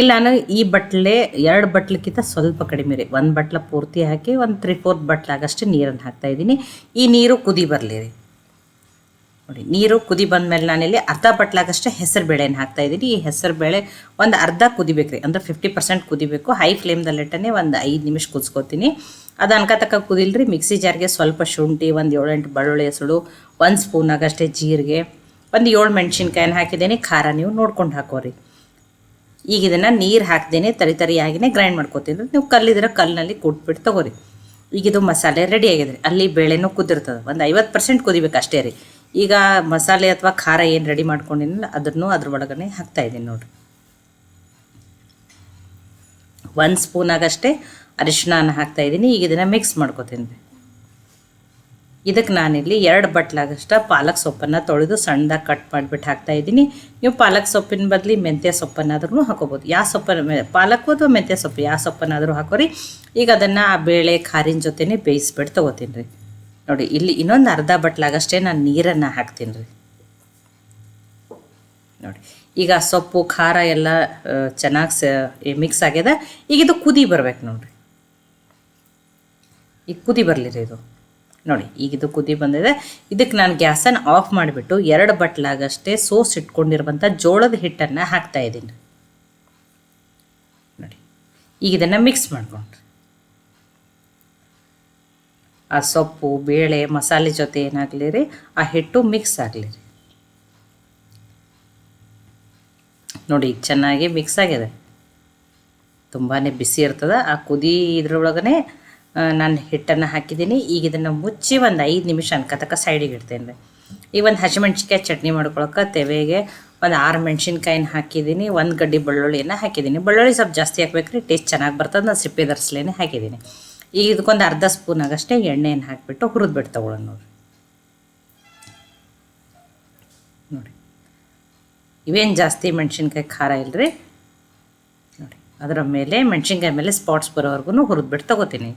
ಇಲ್ಲ ನಾನು ಈ ಬಟ್ಲೆ ಎರಡು ಬಟ್ಲಕ್ಕಿಂತ ಸ್ವಲ್ಪ ಕಡಿಮೆ ರೀ. ಒಂದು ಬಟ್ಲ ಪೂರ್ತಿ ಹಾಕಿ, ಒಂದು ತ್ರೀ ಫೋರ್ತ್ ಬಟ್ಲಾಗಷ್ಟು ನೀರನ್ನು ಹಾಕ್ತಾ ಇದ್ದೀನಿ. ಈ ನೀರು ಕುದಿ ಬರಲಿ ರೀ. ನೋಡಿ, ನೀರು ಕುದಿ ಬಂದಮೇಲೆ ನಾನಿಲ್ಲಿ ಅರ್ಧ ಬಟ್ಲಾಗಷ್ಟೇ ಹೆಸರು ಬೇಳೆನ ಹಾಕ್ತಾ ಇದ್ದೀನಿ. ಈ ಹೆಸರು ಬೇಳೆ ಒಂದು ಅರ್ಧ ಕುದಿಬೇಕು ರೀ. ಅಂದ್ರೆ ಫಿಫ್ಟಿ ಪರ್ಸೆಂಟ್ ಕುದಿಬೇಕು. ಹೈ ಫ್ಲೇಮ್ದಲ್ಲಿಟ್ಟನೇ ಒಂದು ಐದು ನಿಮಿಷ ಕುದಿಸ್ಕೊತೀನಿ. ಅದು ಅನ್ಕತಕ್ಕ ಕುದಿಲ್ರಿ. ಮಿಕ್ಸಿ ಜಾರ್ಗೆ ಸ್ವಲ್ಪ ಶುಂಠಿ, ಒಂದು ಏಳೆಂಟು ಬಳ್ಳುಳ್ಳಿ ಹೆಸಳು ಒಂದು ಸ್ಪೂನ್ ಆಗಷ್ಟೇ ಜೀರಿಗೆ, ಒಂದು ಏಳು ಮೆಣಸಿನ್ಕಾಯಿನ ಹಾಕಿದ್ದೀನಿ. ಖಾರ ನೀವು ನೋಡ್ಕೊಂಡು ಹಾಕೋರಿ. ಈಗ ಇದನ್ನು ನೀರು ಹಾಕ್ದೇನೆ ತರಿ ತರಿಯಾಗಿನೇ ಗ್ರೈಂಡ್ ಮಾಡ್ಕೋತೀನಿ ನೀವು ಕಲ್ಲಿದ್ರೆ ಕಲ್ಲಿನಲ್ಲಿ ಕೊಟ್ಬಿಟ್ಟು ತಗೋರಿ. ಈಗ ಇದು ಮಸಾಲೆ ರೆಡಿ ಆಗಿದೆ ರೀ. ಅಲ್ಲಿ ಬೇಳೆನೂ ಕುದಿರ್ತದೆ. ಒಂದು ಐವತ್ತು ಪರ್ಸೆಂಟ್ ಕುದಿಬೇಕು ಅಷ್ಟೇ ರೀ. ಈಗ ಮಸಾಲೆ ಅಥವಾ ಖಾರ ಏನು ರೆಡಿ ಮಾಡ್ಕೊಂಡಿನಲ್ಲ, ಅದನ್ನು ಅದ್ರ ಒಳಗಡೆ ಹಾಕ್ತಾ ಇದ್ದೀನಿ ನೋಡಿರಿ. ಒಂದು ಸ್ಪೂನ್ ಆಗಷ್ಟೇ ಅರಿಶಿನ ಹಾಕ್ತಾ ಇದ್ದೀನಿ. ಈಗ ಇದನ್ನು ಮಿಕ್ಸ್ ಮಾಡ್ಕೊತೀನಿ ಇದಕ್ಕೆ ನಾನಿಲ್ಲಿ ಎರಡು ಬಟ್ಲಾಗಷ್ಟ ಪಾಲಕ್ ಸೊಪ್ಪನ್ನು ತೊಳೆದು ಸಣ್ಣದಾಗಿ ಕಟ್ ಮಾಡಿಬಿಟ್ಟು ಹಾಕ್ತಾ ಇದ್ದೀನಿ. ನೀವು ಪಾಲಕ್ ಸೊಪ್ಪಿನ ಬದಲಿ ಮೆಂತ್ಯ ಸೊಪ್ಪನ್ನಾದ್ರೂ ಹಾಕೋಬೋದು. ಯಾವ ಸೊಪ್ಪನ್ನು ಪಾಲಕ್ ಅಥವಾ ಮೆಂತ್ಯ ಸೊಪ್ಪು ಯಾವ ಸೊಪ್ಪನ್ನಾದರೂ ಹಾಕೋರಿ. ಈಗ ಅದನ್ನು ಆ ಬೇಳೆ, ಖಾರಿನ ಜೊತೆನೇ ಬೇಯಿಸ್ಬಿಟ್ಟು ತೊಗೋತೀನಿ ರೀ. ನೋಡಿ, ಇಲ್ಲಿ ಇನ್ನೊಂದು ಅರ್ಧ ಬಟ್ಲಾಗಷ್ಟೇ ನಾನು ನೀರನ್ನು ಹಾಕ್ತೀನಿ ರೀ. ನೋಡಿ, ಈಗ ಸೊಪ್ಪು, ಖಾರ ಎಲ್ಲ ಚೆನ್ನಾಗಿ ಸ ಮಿಕ್ಸ್ ಆಗ್ಯದ. ಈಗ ಇದು ಕುದಿ ಬರ್ಬೇಕು ನೋಡಿರಿ. ಈಗ ಕುದಿ ಬರಲಿ ರೀ ಇದು. ನೋಡಿ, ಈಗ ಇದು ಕುದಿ ಬಂದಿದೆ. ಇದಕ್ಕೆ ನಾನು ಗ್ಯಾಸನ್ನು ಆಫ್ ಮಾಡಿಬಿಟ್ಟು ಎರಡು ಬಟ್ಲಾಗಷ್ಟೇ ಸೋಸ್ ಇಟ್ಕೊಂಡಿರುವಂಥ ಜೋಳದ ಹಿಟ್ಟನ್ನು ಹಾಕ್ತಾ ಇದ್ದೀನಿ. ನೋಡಿ, ಈಗ ಇದನ್ನು ಮಿಕ್ಸ್ ಮಾಡ್ಕೊಂಡ್ರಿ ಆ ಸೊಪ್ಪು, ಬೇಳೆ, ಮಸಾಲೆ ಜೊತೆ ಏನಾಗಲಿ ರೀ, ಆ ಹಿಟ್ಟು ಮಿಕ್ಸ್ ಆಗಲಿ ರೀ. ನೋಡಿ ಚೆನ್ನಾಗಿ ಮಿಕ್ಸ್ ಆಗಿದೆ. ತುಂಬಾ ಬಿಸಿ ಇರ್ತದೆ. ಆ ಕುದಿ ಇದ್ರೊಳಗನೆ ನಾನು ಹಿಟ್ಟನ್ನು ಹಾಕಿದ್ದೀನಿ. ಈಗ ಇದನ್ನು ಮುಚ್ಚಿ ಒಂದು ಐದು ನಿಮಿಷ ಅನ್ಕತಕ್ಕ ಸೈಡಿಗೆ ಇಡ್ತೇನೆ ಈಗ ಒಂದು ಹಸಿಮೆಣ್ಸಿನ್ಕಾಯಿ ಚಟ್ನಿ ಮಾಡ್ಕೊಳಕ್ಕೆ ತೆವೆಗೆ ಒಂದು ಆರು ಮೆಣ್ಸಿನ್ಕಾಯಿನ ಹಾಕಿದ್ದೀನಿ. ಒಂದು ಗಡ್ಡಿ ಬೆಳ್ಳುಳ್ಳಿಯನ್ನು ಹಾಕಿದ್ದೀನಿ. ಬೆಳ್ಳುಳ್ಳಿ ಸ್ವಲ್ಪ ಜಾಸ್ತಿ ಹಾಕ್ಬೇಕು ರೀ ಟೇಸ್ಟ್ ಚೆನ್ನಾಗಿ ಬರ್ತದೆ. ನಾನು ಸಿಪ್ಪೆ ದರ್ಸ್ಲೇನೆ ಹಾಕಿದ್ದೀನಿ. ಈಗ ಇದಕ್ಕೊಂದು ಅರ್ಧ ಸ್ಪೂನ್ ಆಗಷ್ಟೇ ಎಣ್ಣೆಯನ್ನು ಹಾಕಿಬಿಟ್ಟು ಹುರಿದ್ಬಿಟ್ಟು ತೊಗೊಳ್ಳೋಣ ನೋಡಿ ನೋಡಿ ಇವೇನು ಜಾಸ್ತಿ ಮೆಣ್ಸಿನ್ಕಾಯಿ ಖಾರ ಇಲ್ಲರಿ ನೋಡಿ ಅದರ ಮೇಲೆ, ಮೆಣ್ಸಿನ್ಕಾಯಿ ಮೇಲೆ ಸ್ಪಾಟ್ಸ್ ಬರೋವರೆಗೂ ಹುರಿದ್ಬಿಟ್ಟು ತೊಗೋತೀನಿ.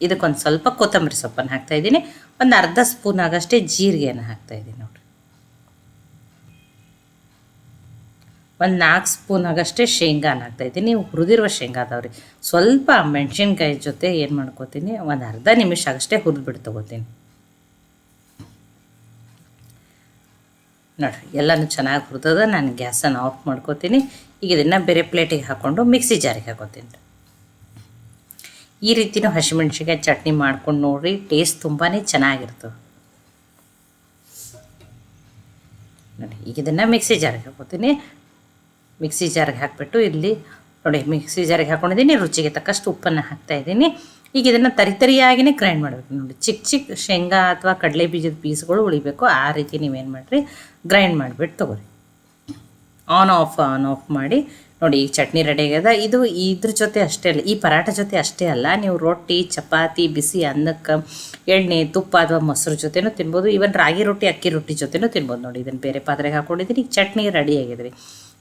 ಇದಕ್ಕೊಂದು ಸ್ವಲ್ಪ ಕೊತ್ತಂಬರಿ ಸೊಪ್ಪನ್ನು ಹಾಕ್ತಾಯಿದ್ದೀನಿ ಒಂದು ಅರ್ಧ ಸ್ಪೂನ್ ಆಗಷ್ಟೇ ಜೀರಿಗೆಯನ್ನು ಹಾಕ್ತಾಯಿದ್ದೀನಿ ನೋಡಿ ಒಂದು ನಾಲ್ಕು ಸ್ಪೂನ್ ಆಗಷ್ಟೇ ಶೇಂಗಾನ ಹಾಕ್ತಾಯಿದ್ದೀನಿ ಹುರಿದಿರುವ ಶೇಂಗಾ ಅದಾವ್ರಿ ಸ್ವಲ್ಪ ಮೆಣಸಿನ್ಕಾಯಿ ಜೊತೆ ಏನು ಮಾಡ್ಕೋತೀನಿ, ಒಂದು ಅರ್ಧ ನಿಮಿಷ ಆಗಷ್ಟೇ ಹುರಿದ್ಬಿಟ್ಟು ತೊಗೋತೀನಿ. ನೋಡಿರಿ, ಎಲ್ಲನೂ ಚೆನ್ನಾಗಿ ಹುರಿದದ, ನಾನು ಗ್ಯಾಸನ್ನು ಆಫ್ ಮಾಡ್ಕೋತೀನಿ. ಈಗ ಇದನ್ನು ಬೇರೆ ಪ್ಲೇಟಿಗೆ ಹಾಕ್ಕೊಂಡು ಮಿಕ್ಸಿ ಜಾರಿಗೆ ಹಾಕೋತೀನಿ. ಈ ರೀತಿನೂ ಹಸಿಮೆಣ್ಸಿನ್ಕಾಯಿ ಚಟ್ನಿ ಮಾಡ್ಕೊಂಡು ನೋಡ್ರಿ ಟೇಸ್ಟ್ ತುಂಬಾ ಚೆನ್ನಾಗಿರ್ತದೆ. ನೋಡಿ ಈಗ ಇದನ್ನು ಮಿಕ್ಸಿ ಜಾರಿಗೆ ಹಾಕೋತೀನಿ ಮಿಕ್ಸಿ ಜಾರಿಗೆ ಹಾಕಿಬಿಟ್ಟು ಇಲ್ಲಿ ನೋಡಿ, ಮಿಕ್ಸಿ ಜಾರಿಗೆ ಹಾಕೊಂಡಿದ್ದೀನಿ, ರುಚಿಗೆ ತಕ್ಕಷ್ಟು ಉಪ್ಪನ್ನು ಹಾಕ್ತಾಯಿದ್ದೀನಿ ಈಗ ಇದನ್ನು ತರಿ ತರಿಯಾಗಿನೇ ಗ್ರೈಂಡ್ ಮಾಡಬೇಕು. ನೋಡಿ ಚಿಕ್ಕ ಚಿಕ್ಕ ಶೇಂಗಾ ಅಥವಾ ಕಡಲೆ ಬೀಜದ ಪೀಸ್ಗಳು ಉಳಿಬೇಕು. ಆ ರೀತಿ ನೀವೇನು ಮಾಡಿರಿ ಗ್ರೈಂಡ್ ಮಾಡಿಬಿಟ್ಟು ತೊಗೊರಿ. ಆನ್ ಆಫ್ ಆನ್ ಆಫ್ ಮಾಡಿ ನೋಡಿ ಈಗ ಚಟ್ನಿ ರೆಡಿ ಆಗ್ಯದ. ಇದು ಇದ್ರ ಜೊತೆ ಅಷ್ಟೇ ಅಲ್ಲ, ಈ ಪರಾಟ ಜೊತೆ ಅಷ್ಟೇ ಅಲ್ಲ, ನೀವು ರೊಟ್ಟಿ, ಚಪಾತಿ, ಬಿಸಿ ಅನ್ನಕ್ಕೆ, ಎಣ್ಣೆ, ತುಪ್ಪ ಅಥವಾ ಮೊಸರು ಜೊತೆನೂ ತಿನ್ಬೋದು. ಇವನ್ ರಾಗಿ ರೊಟ್ಟಿ, ಅಕ್ಕಿ ರೊಟ್ಟಿ ಜೊತೆನೂ ತಿನ್ಬೋದು. ನೋಡಿ, ಇದನ್ನು ಬೇರೆ ಪಾತ್ರೆಗೆ ಹಾಕ್ಕೊಂಡಿದ್ದೀನಿ ಈಗ ಚಟ್ನಿ ರೆಡಿ ಆಗಿದೆ ರೀ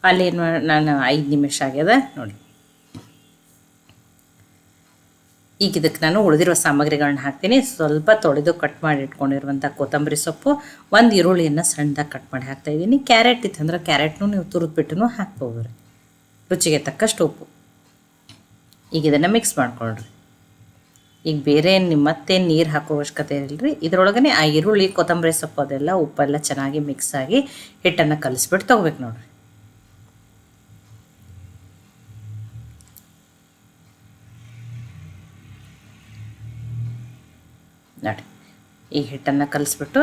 ಅಲ್ಲೇನು ನಾನು ಐದು ನಿಮಿಷ ಆಗ್ಯದ. ನೋಡಿ. ಈಗ ಇದಕ್ಕೆ ನಾನು ಉಳಿದಿರುವ ಸಾಮಗ್ರಿಗಳನ್ನ ಹಾಕ್ತೀನಿ. ಸ್ವಲ್ಪ ತೊಳೆದು ಕಟ್ ಮಾಡಿ ಇಟ್ಕೊಂಡಿರುವಂಥ ಕೊತ್ತಂಬರಿ ಸೊಪ್ಪು, ಒಂದು ಈರುಳ್ಳಿಯನ್ನು ಸಣ್ಣದಾಗಿ ಕಟ್ ಮಾಡಿ ಹಾಕ್ತಾಯಿದ್ದೀನಿ ಕ್ಯಾರೆಟ್ ಇತ್ತಂದ್ರೆ ಕ್ಯಾರೆಟ್ನು ನೀವು ತುರಿದ್ಬಿಟ್ಟು ಹಾಕ್ಬೋದು ರೀ. ರುಚಿಗೆ ತಕ್ಕಷ್ಟು ಉಪ್ಪು. ಈಗ ಇದನ್ನು ಮಿಕ್ಸ್ ಮಾಡ್ಕೊಳ್ರಿ. ಈಗ ಬೇರೆ ನಿಮ್ಮ ಮತ್ತೆ ನೀರು ಹಾಕೋ ಅವಶ್ಯಕತೆ ಇರಲ್ರಿ ಇದ್ರೊಳಗನೆ ಆ ಈರುಳ್ಳಿ, ಕೊತ್ತಂಬರಿ ಸೊಪ್ಪು ಅದೆಲ್ಲ ಉಪ್ಪೆಲ್ಲ ಚೆನ್ನಾಗಿ ಮಿಕ್ಸ್ ಆಗಿ ಹಿಟ್ಟನ್ನು ಕಲಿಸ್ಬಿಟ್ಟು ತೊಗೋಬೇಕು ನೋಡ್ರಿ. ನೋಡಿ, ಈ ಹಿಟ್ಟನ್ನು ಕಲಿಸ್ಬಿಟ್ಟು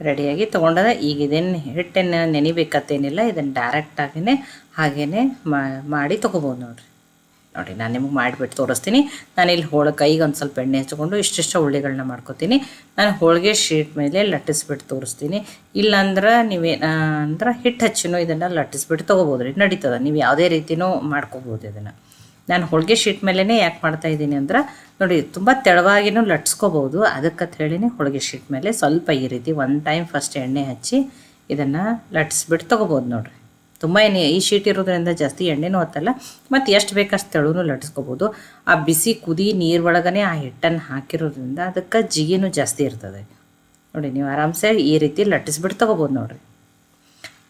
ರೆಡಿಯಾಗಿ ತೊಗೊಂಡದ ಈಗ ಇದೇನು ಹಿಟ್ಟನ್ನು ನೆನಿಬೇಕತ್ತೇನಿಲ್ಲ ಇದನ್ನು ಡೈರೆಕ್ಟಾಗಿಯೇ ಹಾಗೇ ಮಾಡಿ ತೊಗೋಬೋದು ನೋಡಿರಿ. ನೋಡಿ, ನಾನು ನಿಮಗೆ ಮಾಡಿಬಿಟ್ಟು ತೋರಿಸ್ತೀನಿ. ನಾನು ಇಲ್ಲಿ ಹೋಳ ಕೈಗೆ ಒಂದು ಸ್ವಲ್ಪ ಎಣ್ಣೆ ಹಚ್ಕೊಂಡು ಇಷ್ಟಿಷ್ಟು ಉಳ್ಳಿಗಳನ್ನ ಮಾಡ್ಕೊತೀನಿ. ನಾನು ಹೋಳಿಗೆ ಶೀಟ್ ಮೇಲೆ ಲಟ್ಟಿಸ್ಬಿಟ್ಟು ತೋರಿಸ್ತೀನಿ. ಇಲ್ಲಾಂದ್ರೆ ನೀವೇ ಅಂದ್ರೆ ಹಿಟ್ಟು ಹಚ್ಚಿನೂ ಇದನ್ನು ಲಟ್ಟಿಸ್ಬಿಟ್ಟು ತೊಗೋಬೋದು ರೀ ನಡೀತದೆ. ನೀವು ಯಾವುದೇ ರೀತಿಯೂ ಮಾಡ್ಕೋಬೋದು ಇದನ್ನು. ನಾನು ಹೋಳಿಗೆ ಶೀಟ್ ಮೇಲೇ ಯಾಕೆ ಮಾಡ್ತಾ ಇದ್ದೀನಿ ಅಂದ್ರೆ ನೋಡಿ, ತುಂಬ ತೆಳವಾಗಿನೂ ಲಟ್ಸ್ಕೋಬೋದು ಅದಕ್ಕಂತ ಹೇಳಿನೇ ಹೋಳಿಗೆ ಶೀಟ್ ಮೇಲೆ ಸ್ವಲ್ಪ ಈ ರೀತಿ ಒನ್ ಟೈಮ್ ಫಸ್ಟ್ ಎಣ್ಣೆ ಹಚ್ಚಿ ಇದನ್ನು ಲಟ್ಸ್ಬಿಟ್ಟು ತೊಗೋಬೋದು ನೋಡಿರಿ. ತುಂಬ ಏನು ಈ ಶೀಟ್ ಇರೋದ್ರಿಂದ ಜಾಸ್ತಿ ಎಣ್ಣೆನೂ ಹತ್ತಲ್ಲ, ಮತ್ತು ಎಷ್ಟು ಬೇಕಷ್ಟು ತೆಳುನೂ ಲಟ್ಸ್ಕೋಬೋದು ಆ ಬಿಸಿ ಕುದಿ ನೀರು ಒಳಗನೆ ಆ ಹಿಟ್ಟನ್ನು ಹಾಕಿರೋದ್ರಿಂದ ಅದಕ್ಕೆ ಜಿಗಿನೂ ಜಾಸ್ತಿ ಇರ್ತದೆ. ನೋಡಿ, ನೀವು ಆರಾಮ್ಸೆ ಈ ರೀತಿ ಲಟ್ಟಿಸ್ಬಿಟ್ಟು ತೊಗೋಬೋದು ನೋಡಿರಿ.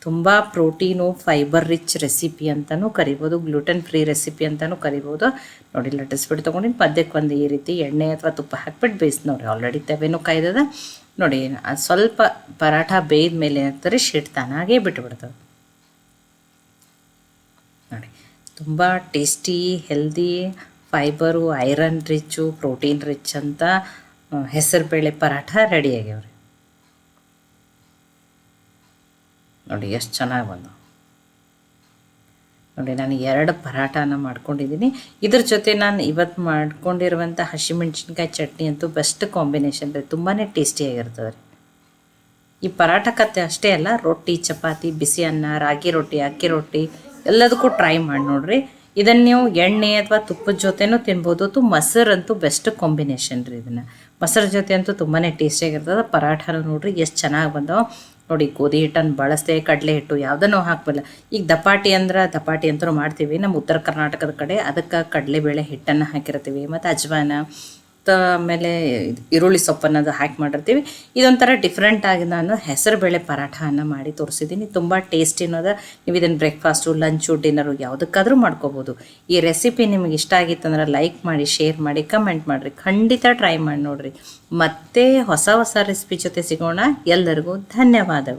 ತುಂಬ ಪ್ರೋಟೀನು ಫೈಬರ್ ರಿಚ್ ರೆಸಿಪಿ ಅಂತಲೂ ಕರಿಬೋದು ಗ್ಲೂಟನ್ ಫ್ರೀ ರೆಸಿಪಿ ಅಂತಲೂ ಕರಿಬೋದು. ನೋಡಿ ಲಟ್ಟಿಸ್ಬಿಟ್ಟು ತೊಗೊಂಡಿನಿ, ಪದ್ಯಕ್ಕೆ ಒಂದು ಈ ರೀತಿ ಎಣ್ಣೆ ಅಥವಾ ತುಪ್ಪ ಹಾಕ್ಬಿಟ್ಟು ಬೇಯಿಸಿ ನೋಡಿ ಆಲ್ರೆಡಿ ತವೆನೂ ಕಾಯ್ದದ. ನೋಡಿ ಸ್ವಲ್ಪ ಪರಾಠ ಬೇಯ್ದ ಮೇಲೆ ಏನಾಗ್ತಾರೆ ಶೀಟ್ ತಾನಾಗೇ ಬಿಟ್ಟುಬಿಡ್ತದೆ ನೋಡಿ, ತುಂಬ tasty healthy fibre iron rich protein rich ಅಂತ ಹೆಸರುಬೇಳೆ ಪರಾಠ ರೆಡಿ ನೋಡಿ, ಎಷ್ಟು ಚೆನ್ನಾಗಿ ಬಂದವು ನೋಡಿ, ನಾನು ಎರಡು ಪರಾಟಾನ ಮಾಡ್ಕೊಂಡಿದ್ದೀನಿ. ಇದ್ರ ಜೊತೆ ನಾನು ಇವತ್ತು ಮಾಡ್ಕೊಂಡಿರುವಂಥ ಹಸಿಮೆಣ್ಸಿನ್ಕಾಯಿ ಚಟ್ನಿ ಅಂತೂ ಬೆಸ್ಟ್ ಕಾಂಬಿನೇಷನ್ ರೀ. ತುಂಬಾ ಟೇಸ್ಟಿಯಾಗಿರ್ತದೆ ರೀ. ಈ ಪರಾಠ ಕತ್ತೆ ಅಷ್ಟೇ ಅಲ್ಲ, ರೊಟ್ಟಿ, ಚಪಾತಿ, ಬಿಸಿ ಅನ್ನ, ರಾಗಿ ರೊಟ್ಟಿ, ಅಕ್ಕಿ ರೊಟ್ಟಿ ಎಲ್ಲದಕ್ಕೂ ಟ್ರೈ ಮಾಡಿ ನೋಡ್ರಿ. ಇದನ್ನು ನೀವು ಎಣ್ಣೆ ಅಥವಾ ತುಪ್ಪದ ಜೊತೆನೂ ತಿನ್ಬೋದು. ಅಥವಾ ಮೊಸರಂತೂ ಬೆಸ್ಟ್ ಕಾಂಬಿನೇಷನ್ ರೀ ಇದನ್ನು. ಮೊಸರು ಜೊತೆ ಅಂತೂ ತುಂಬಾ ಟೇಸ್ಟಿಯಾಗಿರ್ತದೆ ಪರಾಠನೂ ನೋಡ್ರಿ, ಎಷ್ಟು ಚೆನ್ನಾಗಿ ಬಂದವು. ನೋಡಿ ಗೋಧಿ ಹಿಟ್ಟನ್ನು ಬಳಸದೆ, ಕಡಲೆ ಹಿಟ್ಟು ಯಾವುದನ್ನು ಹಾಕಬಲ್ಲ. ಈಗ ದಪಾಟಿ ಅಂದ್ರೆ ದಪಾಟಿ ಅಂತೂ ಮಾಡ್ತೀವಿ. ನಮ್ಮ ಉತ್ತರ ಕರ್ನಾಟಕದ ಕಡೆ ಅದಕ್ಕೆ ಕಡಲೆಬೇಳೆ ಹಿಟ್ಟನ್ನು ಹಾಕಿರ್ತೀವಿ. ಮತ್ತು ಅಜ್ವಾನ ಆಮೇಲೆ ಈರುಳ್ಳಿ ಸೊಪ್ಪನ್ನದು ಹಾಕಿ ಮಾಡಿರ್ತೀವಿ. ಇದೊಂಥರ ಡಿಫ್ರೆಂಟ್ ಆಗಿ ನಾನು ಹೆಸರುಬೇಳೆ ಅನ್ನ ಮಾಡಿ ತೋರಿಸಿದ್ದೀನಿ. ತುಂಬ ಟೇಸ್ಟ್ ಅನ್ನೋದು. ನೀವು ಇದನ್ನು ಬ್ರೇಕ್ಫಾಸ್ಟು ಲಂಚು ಡಿನ್ನರು ಯಾವುದಕ್ಕಾದ್ರೂ ಮಾಡ್ಕೋಬೋದು. ಈ ರೆಸಿಪಿ ನಿಮಗೆ ಇಷ್ಟ ಆಗಿತ್ತಂದ್ರೆ ಲೈಕ್ ಮಾಡಿ ಶೇರ್ ಮಾಡಿ ಕಮೆಂಟ್ ಮಾಡಿರಿ. ಖಂಡಿತ ಟ್ರೈ ಮಾಡಿ ನೋಡಿರಿ. ಮತ್ತೆ ಹೊಸ ಹೊಸ ರೆಸಿಪಿ ಜೊತೆ ಸಿಗೋಣ. ಎಲ್ಲರಿಗೂ ಧನ್ಯವಾದಗಳು.